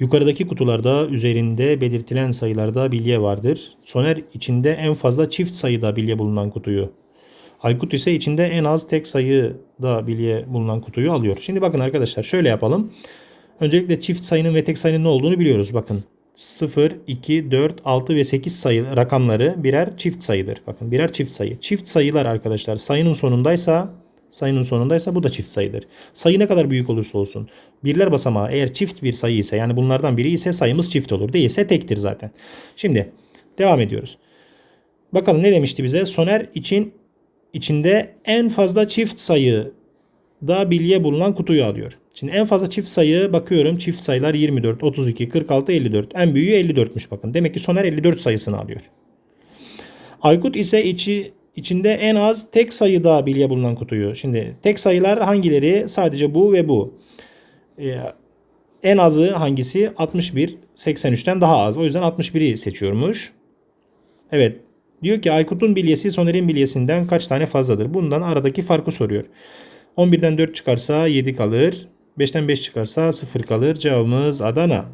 Yukarıdaki kutularda üzerinde belirtilen sayılarda bilye vardır. Soner içinde en fazla çift sayıda bilye bulunan kutuyu. Aykut ise içinde en az tek sayıda bilye bulunan kutuyu alıyor. Şimdi bakın arkadaşlar şöyle yapalım. Öncelikle çift sayının ve tek sayının ne olduğunu biliyoruz. Bakın 0, 2, 4, 6 ve 8 sayı rakamları birer çift sayıdır. Bakın birer çift sayı. Çift sayılar arkadaşlar sayının sonundaysa sayının sonundaysa bu da çift sayıdır. Sayı ne kadar büyük olursa olsun. Birler basamağı eğer çift bir sayı ise yani bunlardan biri ise sayımız çift olur. Değilse tektir zaten. Şimdi devam ediyoruz. Bakalım ne demişti bize? Soner için içinde en fazla çift sayı da bilye bulunan kutuyu alıyor. Şimdi en fazla çift sayı bakıyorum. Çift sayılar 24, 32, 46, 54. En büyüğü 54'müş bakın. Demek ki Soner 54 sayısını alıyor. Aykut ise içi içinde en az tek sayıda bilye bulunan kutuyu. Şimdi tek sayılar hangileri? Sadece bu ve bu. Ee, en azı hangisi? 61, 83'ten daha az. O yüzden 61'i seçiyormuş. Evet. Diyor ki Aykut'un bilyesi Soner'in bilyesinden kaç tane fazladır? Bundan aradaki farkı soruyor. 11'den 4 çıkarsa 7 kalır. 5'ten 5 çıkarsa 0 kalır. Cevabımız Adana.